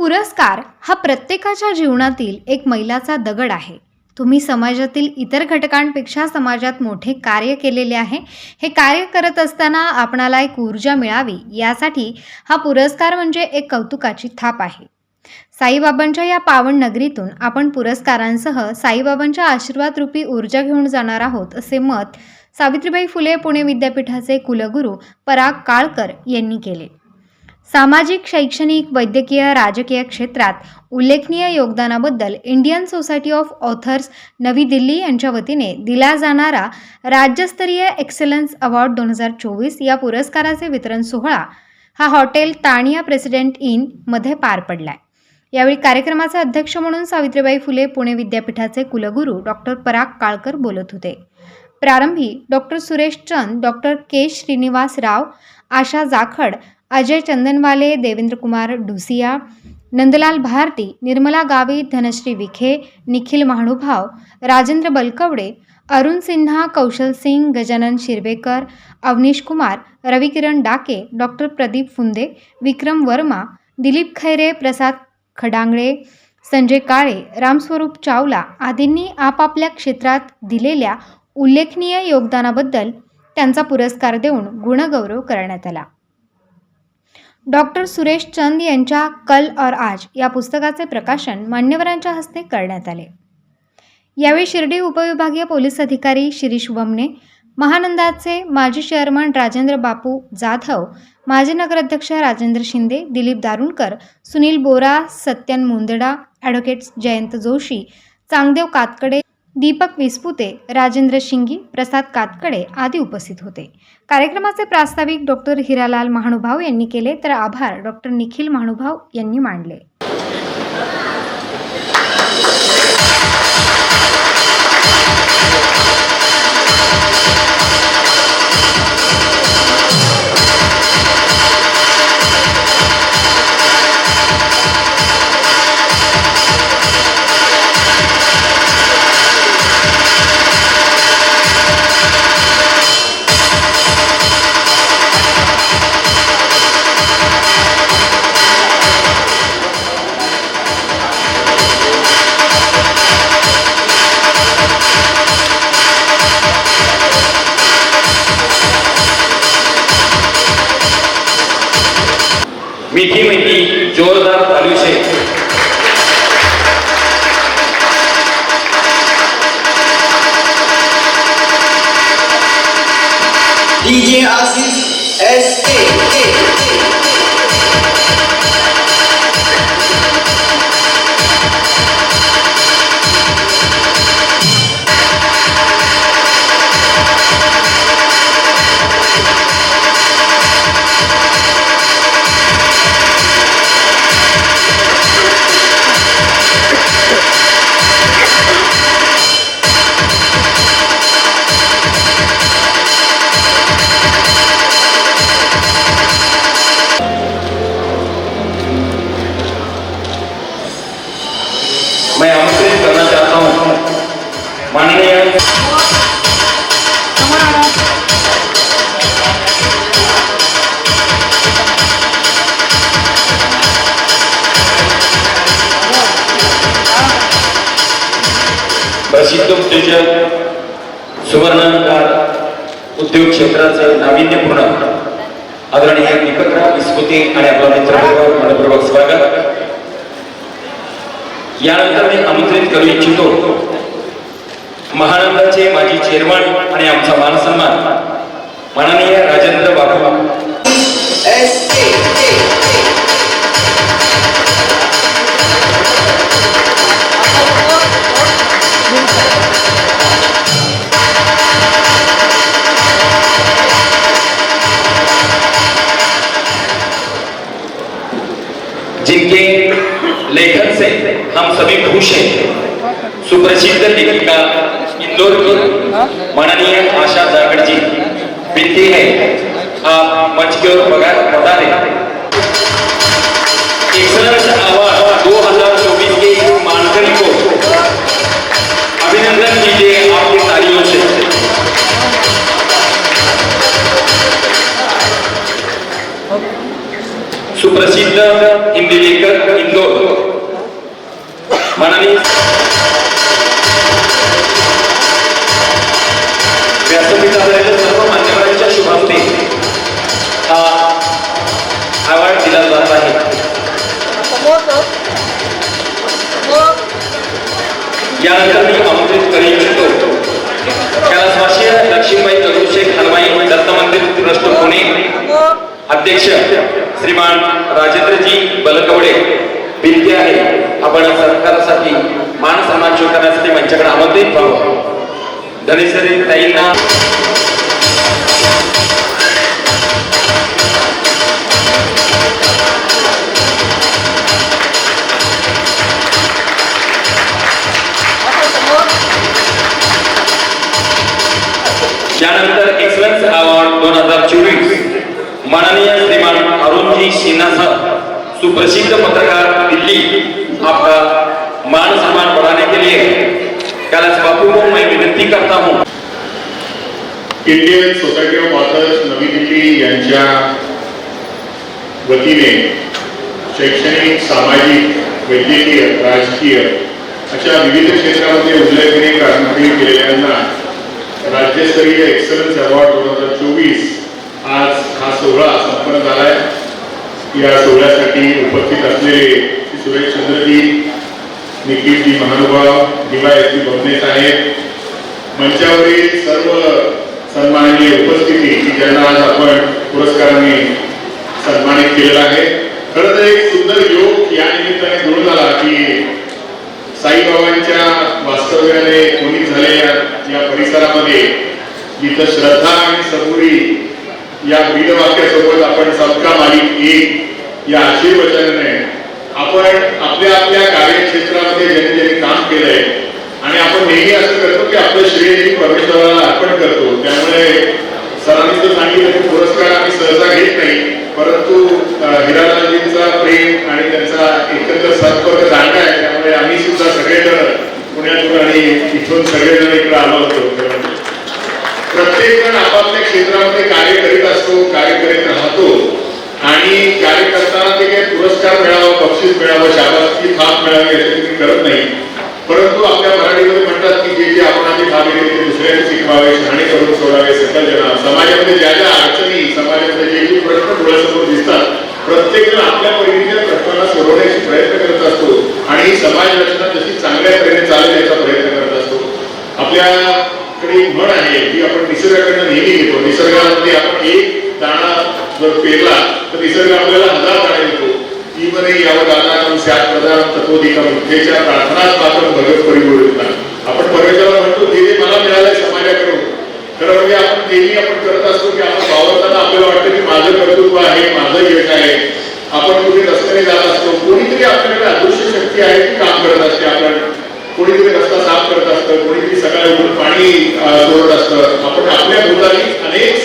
पुरस्कार हा प्रत्येकाच्या जीवनातील एक मैलाचा दगड आहे. तुम्ही समाजातील इतर घटकांपेक्षा समाजात मोठे कार्य केलेले आहे. हे कार्य करत असताना आपणाला एक ऊर्जा मिळावी यासाठी हा पुरस्कार म्हणजे एक कौतुकाची थाप आहे. साईबाबांच्या या पावन नगरीतून आपण पुरस्कारांसह साईबाबांच्या आशीर्वाद रूपी ऊर्जा घेऊन जाणार आहोत असे मत सावित्रीबाई फुले पुणे विद्यापीठाचे कुलगुरू पराग काळकर यांनी केले. सामाजिक शैक्षणिक वैद्यकीय राजकीय क्षेत्रात उल्लेखनीय योगदानाबद्दल इंडियन सोसायटी ऑफ ऑथर्स नवी दिल्ली यांच्या वतीने दिला जाणारा राज्यस्तरीय एक्सलन्स अवॉर्ड दोन हजार चोवीस या पुरस्काराचे वितरण सोहळा हा हॉटेल तानिया प्रेसिडेंट इनमध्ये पार पडलाय. यावेळी कार्यक्रमाचे अध्यक्ष म्हणून सावित्रीबाई फुले पुणे विद्यापीठाचे कुलगुरू डॉक्टर पराग काळकर बोलत होते. प्रारंभी doctor Suresh Chand doctor K Srinivas Rao Asha Jakhar Ajay Chandanwale Devendra Kumar Dhusiya Nandlal Bharti Nirmala Gavit Dhanashree Vikhe Nikhil महानुभाव राजेंद्र बलकवडे अरुण सिन्हा कौशल सिंग गजानन शिरवेकर अवनीश कुमार रविकिरण डाके डॉक्टर प्रदीप फुंदे विक्रम वर्मा दिलीप खैरे प्रसाद खडांगळे संजय काळे रामस्वरूप चावला आदींनी आपापल्या क्षेत्रात दिलेल्या उल्लेखनीय योगदानाबद्दल त्यांचा पुरस्कार देऊन गुणगौरव करण्यात आला. डॉक्टर सुरेश चंद यांच्या कल और आज या पुस्तकाचे प्रकाशन मान्यवरांच्या हस्ते करण्यात आले. यावेळी शिर्डी उपविभागीय पोलीस अधिकारी शिरीष वमने महानंदाचे माजी चेअरमन राजेंद्र बापू जाधव माजी नगराध्यक्ष राजेंद्र शिंदे दिलीप दारुणकर सुनील बोरा सत्यन मुंदडा ॲडव्होकेट जयंत जोशी चांगदेव कातकडे दीपक विस्पुते राजेंद्र शिंगी प्रसाद कातकडे आदी उपस्थित होते. कार्यक्रमाचे प्रास्ताविक डॉक्टर हिरालाल महानुभाव यांनी केले तर आभार डॉक्टर निखिल महानुभाव यांनी मांडले. सुवर्णकार उद्योग क्षेत्राचे नाविन्यपूर्ण आदरणीय दीपकराव विस्पुते आणि आपला मित्रपरिवार मनपूर्वक स्वागत. यानंतर मी आमंत्रित करू इच्छितो महानंदाचे माजी चेअरमन आणि आमचा मानसन्मान. माननीय राजेंद्र बापू. से हम सभी खुश हैं। सुप्रसिद्ध लेखिका इंदौर की माननीय आशा जागड़ जी विनती है। आप मंच की ओर पगार पधारे एक्सलेंस अवार्ड 2024 के इस मानकरी को अभिनंदन कीजिए आपकी तालियों से। सुप्रसिद्ध हिंदी लेखक इंदौर। माननीय व्यासपीठ असलेल्या सर्व मान्यवरांच्या शुभास्ते हा अवॉर्ड दिला जात आहे. यानंतर मी आमंत्रित करीन इच्छितो कैलासवासीय लक्ष्मीबाई दगडूशेठ हलवाई दत्त मंदिर ट्रस्ट पुणे. अध्यक्ष श्रीमान राजेंद्रजी बलकवडे. विनंती आहे. आपण सरकारसाठी मान सन्मान स्वीकारण्यासाठी मंचाकडे आमंत्रित व्हावं. धनेश्वरी ताईंना त्यानंतर एक्सलन्स अवॉर्ड दोन हजार चोवीस. माननीय श्रीमान अरुणजी सिन्हा सर सुप्रसिद्ध पत्रकार दिल्ली आपका मान सम्मान बढ़ाने के लिए कैलाश बापू को मैं विनती करता हूँ। इंडियन सोसायटी ऑफ ऑथर्स नवी दिल्ली यांच्या वतीने शैक्षणिक सामाजिक वैद्यकीय राजकीय अशा विविध क्षेत्रामध्ये उल्लेखनीय कामगिरी केलेल्यांना राज्यस्तरीय एक्सलन्स अवॉर्ड दोन हजार चोवीस आज हा सोहळा संपन्न झाला आहे या सोहळ्यासाठी उपस्थित असलेले श्री सुरेश चंद्रजी निखिलजी महानुभाव डीवायएसपी बमणे साहेब मंचावरील सर्व सन्माननीय उपस्थिती की ज्यांना आज आपण पुरस्काराने सन्मानित केलेला आहे. खरं तर एक सुंदर योग या निमित्ताने जोड आला की साईबाबांच्या वास्तव्याने कोणी झालेल्या या परिसरामध्ये जिथं श्रद्धा आणि सबुरी या वाक्यासोबत आपण सबका मालिक एक या आशीर्वचनाने आपण आपल्या आपल्या कार्यक्षेत्रामध्ये ज्यांनी ज्यांनी काम केलंय आणि आपण नेहमी असं करतो की आपलं श्रेय परमेश्वराला अर्पण करतो. त्यामुळे सरांनी तर सांगितलं की पुरस्कार आम्ही सहसा घेत नाही परंतु अं, हिरालालजींचा प्रेम आणि त्यांचा एकत्र सत्पर्क जाणता आहे त्यामुळे आम्ही सुद्धा सगळेजण पुण्यातून आणि इथून सगळेजण इकडे आलो होतो. प्रत्येक जण आपापल्या क्षेत्रामध्ये कार्य करीत असतो कार्य करीत राहतो. आणि कार्य करताना ते काही पुरस्कार मिळावं बक्षीस मिळावं शाबासकी थाप मिळावी याची तुम्ही करत नाही. परंतु आपल्या मराठीमध्ये म्हणतात की जे जे आपण आधी ठावे ते दुसऱ्याने शिकवावे शहाणे करून सोडावे सकल समाजामध्ये ज्या ज्या अडचणी समाजामध्ये जे जे प्रश्न डोळ्यासमोर दिसतात प्रत्येक जण आपल्या परीने प्रश्नांना सोडवण्याची प्रयत्न करत असतो. आणि समाज रचना तशी चांगल्या तऱ्हेने चालेल याचा प्रयत्न करत असतो. आपल्या म्हण आहे. की आपण निसर्गाकडनं नेहमी घेतो. निसर्गामध्ये आपण एक दाणा जर पेरला तर निसर्ग आपल्याला हजार दाणे देतो ती म्हणे यावं दाना सात प्रधान तत्वधिका मुख्येच्या प्रार्थनाच मात्र भगत परिपूर्ण आपण परमेश्वराला म्हणतो ते जे मला मिळालंय समाजाकडून खरं म्हणजे आपण नेहमी आपण करत असतो की आपण वावरताना आपल्याला वाटतं की माझं कर्तृत्व आहे माझं यश आहे. आपण कुठे रस्त्याने जात असतो कोणीतरी आपल्याकडे अदृश्य शक्ती आहे ती काम करत असते आपण कोणीतरी रस्ता साफ करत असतं कोणीतरी सकाळी उठून पाणी अं, सोडत असतं आपण आपल्या भोवताली अनेक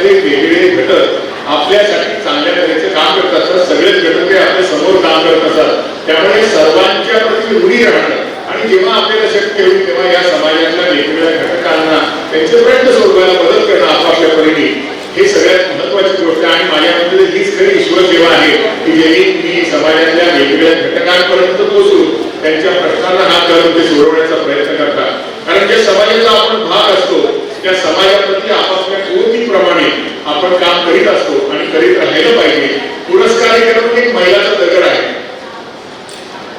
समाजातले वेगवेगळे घटक आपल्यासाठी चांगल्या तऱ्हेचं काम करत असतात सगळेच घटक हे आपल्यासमोर काम करत असतात. त्यामुळे सर्वांच्या प्रती ऋणी राहणं आणि जेव्हा आपल्याला शक्य होईल तेव्हा या समाजातल्या वेगवेगळ्या घटकांना त्यांचे प्रयत्न सोडवायला मदत करणं आपापल्या परीने. हे सगळ्यात महत्वाची गोष्ट आणि माझ्यामध्ये हीच खरी ईश्वर सेवा आहे की ज्यांनी मी समाजातल्या वेगवेगळ्या घटकांपर्यंत पोहोचून त्यांच्या प्रश्नांना हात घालून ते सोडवण्याचा प्रयत्न करतात. कारण जे समाजाचा आपण भाग असतो त्या समाजाप्रती आपापल्या कृतीप्रमाणे आपण काम करीत असतो आणि करीत राहायला पाहिजे. पुरस्कार हे करून एक महिलाचा दगड आहे.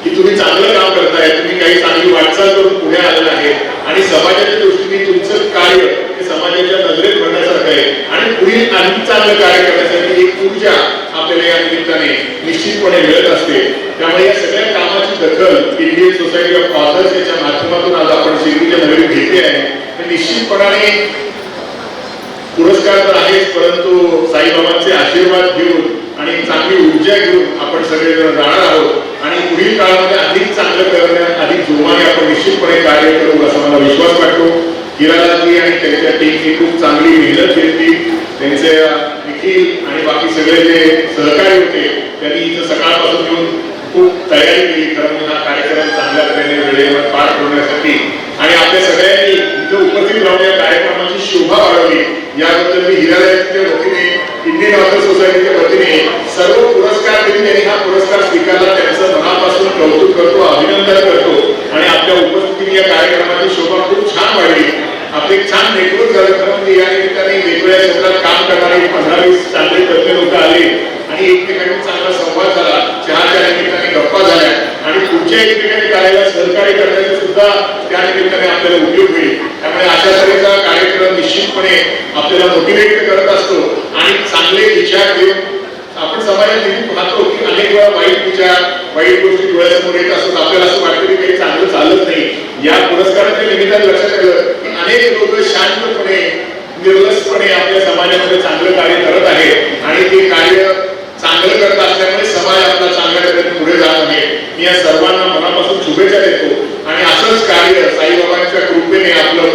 की तुम्ही चांगलं काम करताय तुम्ही काही चांगली वाटचाल करून पुढे आलेला आहे आणि समाजाच्या दृष्टीने तुमचं कार्य हे समाजाच्या नजरेत भरण्यासारखं आहे. आणि पुढील आणखी चांगलं कार्य करण्यासाठी एक ऊर्जा आपल्याला या निमित्ताने निश्चितपणे मिळत असते. त्यामुळे या सगळ्या कामाची दखल इंडियन सोसायटी ऑफ ऑथर्स याच्या माध्यमातून आज आपण शिर्डीच्या नगरी घेतली आहे. तर निश्चितपणाने पुरस्कार तर आहेच परंतु साईबाबांचे आशीर्वाद घेऊन आणि चांगली ऊर्जा घेऊन आपण सगळेजण जाणार आहोत. आणि पुढील काळामध्ये अधिक चांगलं करण्यात अधिक जोमाने आपण निश्चितपणे कार्य करू असा मला विश्वास वाटतो. हिरालाजी आणि त्यांच्या टीमची खूप चांगली मेहनत घेतली. त्यांचे निखिल आणि बाकी सगळे जे सहकारी होते त्यांनी इथं सकाळपासून येऊन खूप तयारी केली. खरं म्हणजे हा कार्यक्रम चांगल्या तऱ्हेने वेळेवर पार पडण्यासाठी. आणि आपल्या सगळ्यांनी इथं उपस्थित राहून या कार्यक्रमाची शोभा वाढवली. याबद्दल मी हिरालयाच्या वतीने इंडियन ऑथर सोसायटीच्या वतीने सर्व पुरस्कार देऊन त्यांनी हा पुरस्कार स्वीकारला. त्यांचं मनापासून कौतुक करतो अभिनंदन करतो. आणि आपल्या उपस्थितीने या कार्यक्रमाची शोभा खूप छान वाढली. आपले छान नेटवर्क झालं कारण या निमित्ताने वेगवेगळ्या क्षेत्रात काम करणारे पंधरा वीस चांगले तज्ञ लोक आले. आणि एकमेकांनी चांगला संवाद झाला. चहाच्या निमित्ताने गप्पा झाल्या. आणि ठिकाणी कार्याला सहकार्य करण्याचा सुद्धा त्या निमित्ताने आपल्याला उपयोग होईल. त्यामुळे अशा तऱ्हेचा कार्यक्रम निश्चितपणे आपल्याला मोटिवेट करत असतो. आणि चांगले विचार देऊन आपण समाजात नेहमी पाहतो की अनेक वेळा वाईट विचार वाईट गोष्टी डोळ्यासमोर येत असतात. आपल्याला असं वाटतं की काही चांगलं चालत नाही. या पुरस्काराच्या निमित्ताने लक्षात आलं की अनेक लोक शांतपणे निर्लसपणे आपल्या समाजामध्ये चांगलं कार्य करत आहेत. आणि ते कार्य चांगलं करत असल्यामुळे समाज आपला चांगल्या तऱ्हेने पुढे जात आहे मी या सर्वांना मनापासून शुभेच्छा देतो आणि असंच कार्य साईबाबांच्या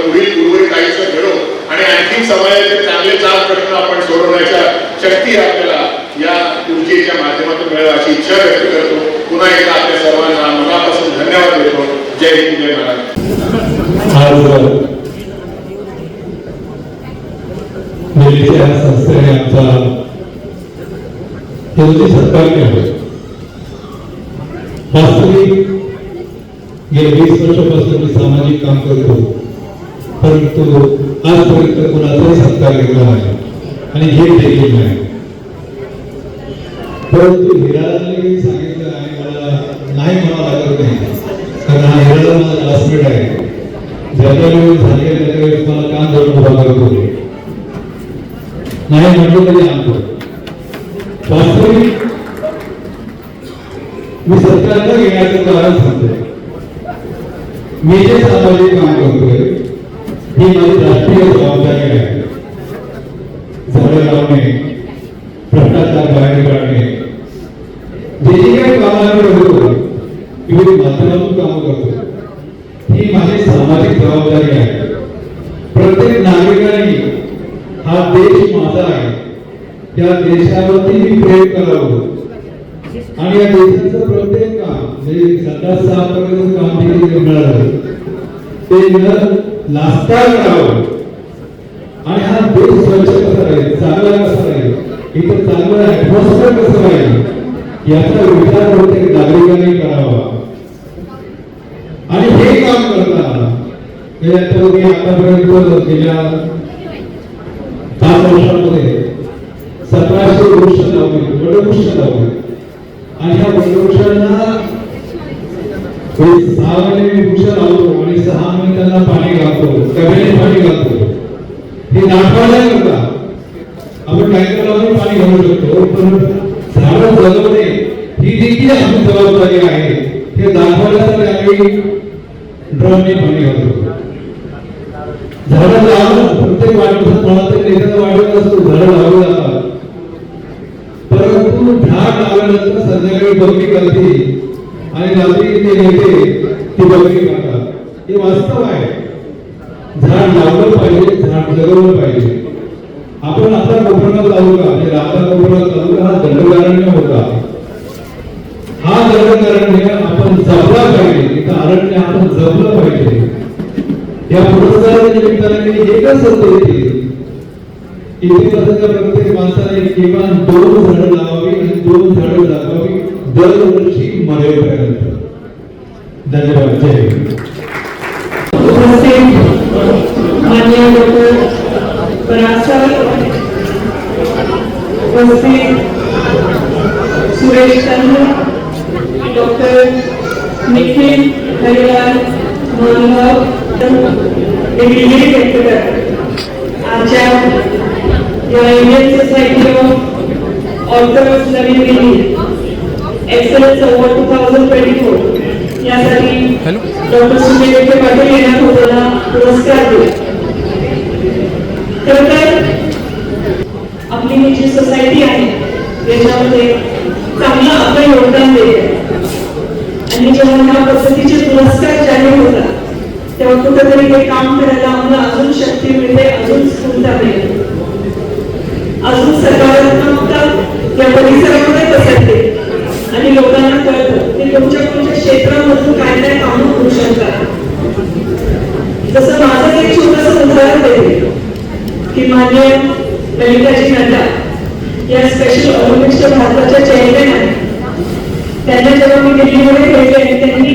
कृपेने पुढील उर्वरित आयुष्य घडो आणि आणखी समाजाचे चांगले चार प्रश्न आपण सोडवण्याच्या शक्ती आपल्याला या ऊर्जेच्या माध्यमातून मिळावं अशी इच्छा व्यक्त करतो. पुन्हा एकदा आपल्या सर्वांना मनापासून धन्यवाद देतो. जय हिंद जय महाराज आज या संस्थेने आमचा हिंदी सत्कार केला वास्तविक गेल्या वीस वर्षापासून मी सामाजिक काम करतो. परंतु आजपर्यंत कुणाचाही सत्कार केला नाही आणि हे देखील नाही परंतु हिरालाने सांगितलं आणि मला नाही म्हणावं लागत नाही. कारण हा हिराला माझा क्लासमेट आहे. ज्याच्या वेळेस झाले त्याच्या वेळेस मला काम करून उभा करत? होते नाही म्हटलं तरी आणतो वास्तविक मी सत्कार न घेण्याचं कारण सांगतोय. मी जे सामाजिक काम करतोय ही माझी राष्ट्रीय जबाबदारी आहे झाडं लावणे भ्रष्टाचार बाहेर काढणे जे जे काही कामं होतो करतो. विविध माध्यमातून काम करतो ही माझी सामाजिक जबाबदारी आहे. प्रत्येक नागरिकाने हा देश माझा आहे त्या देशावरती मी प्रेम करावं आणि या देशाचं प्रत्येक काम म्हणजे संडास सहा करण्याचं काम मिळालं. ते न लाजता करावं आणि हा देश स्वच्छ कसा राहील? चांगला कसा राहील? इथं चांगलं ऍटमॉस्फिअर कसं राहील? याचा विचार प्रत्येक नागरिकांनी करावा. आणि हे काम करताना मी आतापर्यंत गेल्या पाच वर्षांमध्ये सतराशे वृक्ष लावले वटवृक्ष लावले. आणि ह्या वटवृक्षांना सहा महिने वृक्ष लावतो. त्याचं आम्ही त्यांना पाणी घालतो कवेने पाणी घालतो. हे दाखवायला करता आपण टँकर लावून पाणी घालू शकतो पण झाडं जगवणे ही देखील आपली जबाबदारी आहे. हे दाखवण्यासाठी आम्ही ड्रमने पाणी घालतो. झाडं लावून प्रत्येक वाढदिवसात मला तरी एखादा वाढवत असतो झाडं लावली जातात परंतु झाड लावल्यानंतर संध्याकाळी बघणी करते आणि रात्री ते नेते ती बघणी करतात हे वास्तव आहे. झाड लावलं पाहिजे झाड जगवलं पाहिजे. आपण आता कोकणात तालुका म्हणजे राधा कोकणात तालुका हा दंडकारण्य होता. हा दंडकारण्य आपण जपला पाहिजे. इथं अरण्य आपण जपलं पाहिजे. या पुरस्काराच्या निमित्ताने मी एकच संदेश देईल इथे कसं प्रत्येक माणसाने किमान दोन झाडं लावावी आणि दोन झाडं जगवावी दरवर्षी मरेपर्यंत. धन्यवाद. जय उपस्थित मान्य उपस्थित सुरेश चंद्र डॉक्टर निखिल हरिलाल मानव डिग्री व्यक्त आमच्या या Indian society of orthodox Naveen Delhi excellence award two thousand twenty four doctor Sunil Vikhe Patil यांना होताना पुरस्कार दिला. खरं तर आपली ही जी सोसायटी आहे याच्यामध्ये चांगलं आपलं योगदान देते. आणि जेव्हा ह्या पद्धतीचे पुरस्कार जाहीर होतात तेव्हा कुठेतरी हे काम करायला आम्हाला अजून शक्ती मिळते अजून स्फूर्ता मिळते. अजून सकारात्मकता या परिसरामध्ये पसरते. आणि लोकांना कळतं की तुमच्या क्षेत्रामधून काय काय कामं होऊ शकतात. जसं माझं एक छोटस उदाहरण देते. की मान्य ललिताजी नड्डा या स्पेशल ऑलिम्पिक्सच्या भारताच्या चेअरमॅन आहेत. त्यांना जेव्हा मी दिल्लीमध्ये भेटले आणि त्यांनी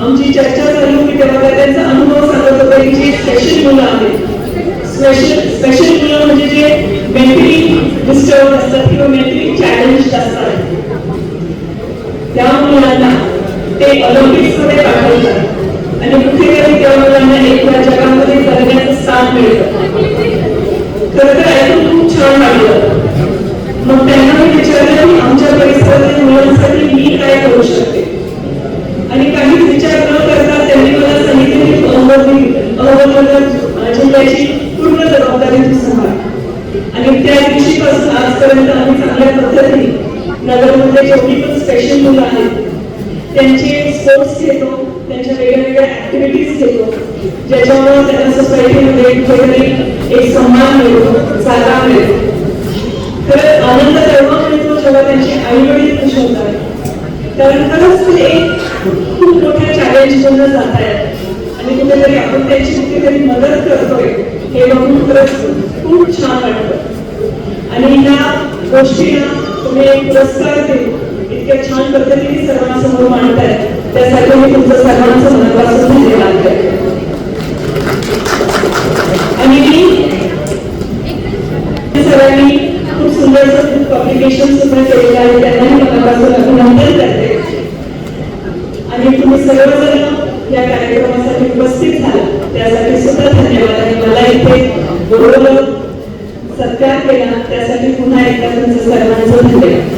आमची चर्चा चालू की तेव्हा त्या त्यांचा अनुभव सांगत होता की जी स्पेशल मुलं आहेत. स्पेशल स्पेशल मुलं म्हणजे जे मेंटली डिस्टर्ब असतात किंवा मेंटली चॅलेंज असतात. त्या मुलांना ते ऑलिम्पिक्समध्ये पाठवतात आणि कुठेतरी त्या मुलांना एक जगामध्ये करण्याचं स्थान मिळतं. खरं तर ऐकून खूप छान वाटलं. मग त्यांना मी विचारलं की आमच्या परिसरातील मुलांसाठी मी काय करू शकते? आणि काहीच विचार न करता त्यांनी मला सांगितलं की तू अहमदनगर अहमदनगर जिल्ह्याची पूर्ण जबाबदारी तू सांभाळ. आणि त्या दिवशीपासून आजपर्यंत आम्ही चांगल्या पद्धतीने नगरमध्ये जेवढी पण स्पेशल मुलं आहेत त्यांचे स्पोर्ट्स घेतो त्यांच्या वेगवेगळ्या ऍक्टिव्हिटीज घेतो. ज्याच्यामुळे त्यांना सोसायटीमध्ये कुठेतरी एक सन्मान मिळतो जागा मिळतो. तर आनंद तेव्हा मिळतो जेव्हा त्यांचे आई वडील खुश होतात. कारण खरंच ते एक खूप मोठ्या चॅलेंज मधून जात आहेत. आणि कुठेतरी आपण त्यांची कुठेतरी मदत करतोय हे बघून खरंच खूप छान वाटतं. आणि ह्या गोष्टीला तुम्ही एक पुरस्कार देऊ इतक्या छान पद्धतीने सर्वांसमोर मांडत आहेत त्यासाठी मी तुमचं सर्वांचं मनापासून धन्यवाद करते आणि मी सगळ्यांनी खूप सुंदर पब्लिकेशन सुद्धा केलेलं आहे. त्यांनाही मनापासून अभिनंदन करते. आणि तुम्ही सर्वजण या कार्यक्रमासाठी उपस्थित झाला त्यासाठी सुद्धा धन्यवाद. आणि मला इथे बरोबर सत्कार केला. त्यासाठी पुन्हा एकदा तुमचं सर्वांचं धन्यवाद.